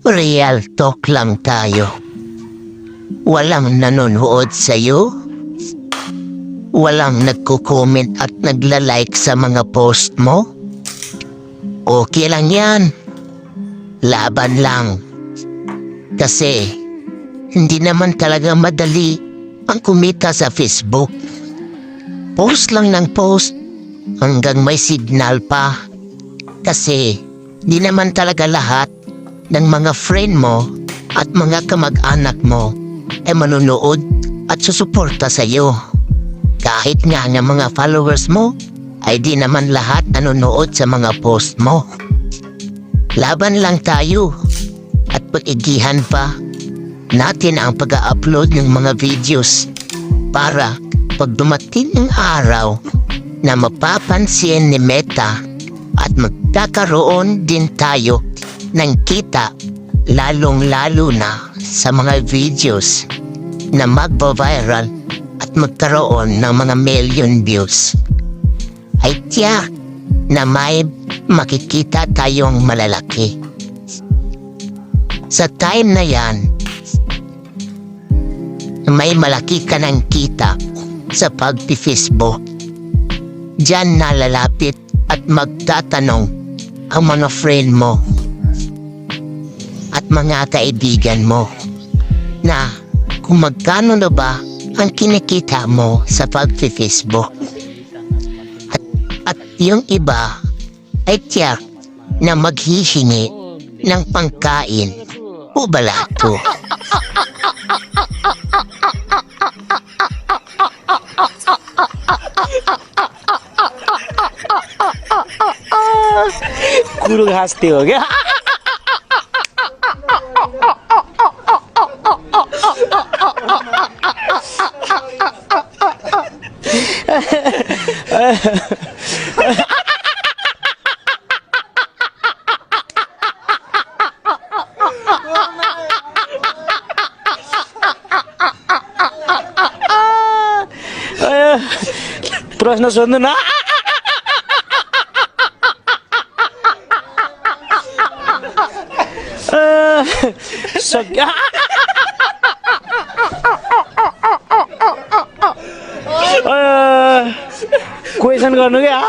Real talk lang tayo. Walang nanonood sa'yo. Walang nagko-comment at nagla-like sa mga post mo. Okay lang yan. Laban lang. Kasi hindi naman talaga madali ang kumita sa Facebook. Post lang ng post hanggang may signal pa. Kasi di naman talaga lahat ng mga friend mo at mga kamag-anak mo ay manunood at susuporta sa iyo. Kahit nga ng mga followers mo ay di naman lahat nanonood sa mga post mo. Laban lang tayo at pag-igihan pa natin ang pag-upload ng mga videos para pag dumating ang araw na mapapansin ni Meta at magkakaroon din tayo ng kita lalong-lalo na sa mga videos na magba-viral at magkaroon ng mga million views. Ay tiyak na may makikita tayong malalaki. Sa time na yan, may malaki ka ng kita sa pagpi-Facebook. Diyan nalalapit at magtatanong ang mga friend mo mga kaibigan mo na kung magkano na ba ang kinikita mo sa pag-Facebook. At, at yung iba ay tiyak na maghihingi ng pangkain o balato. Kurang hasti, okay? Proszę żony na... que. Question गर्नु क्या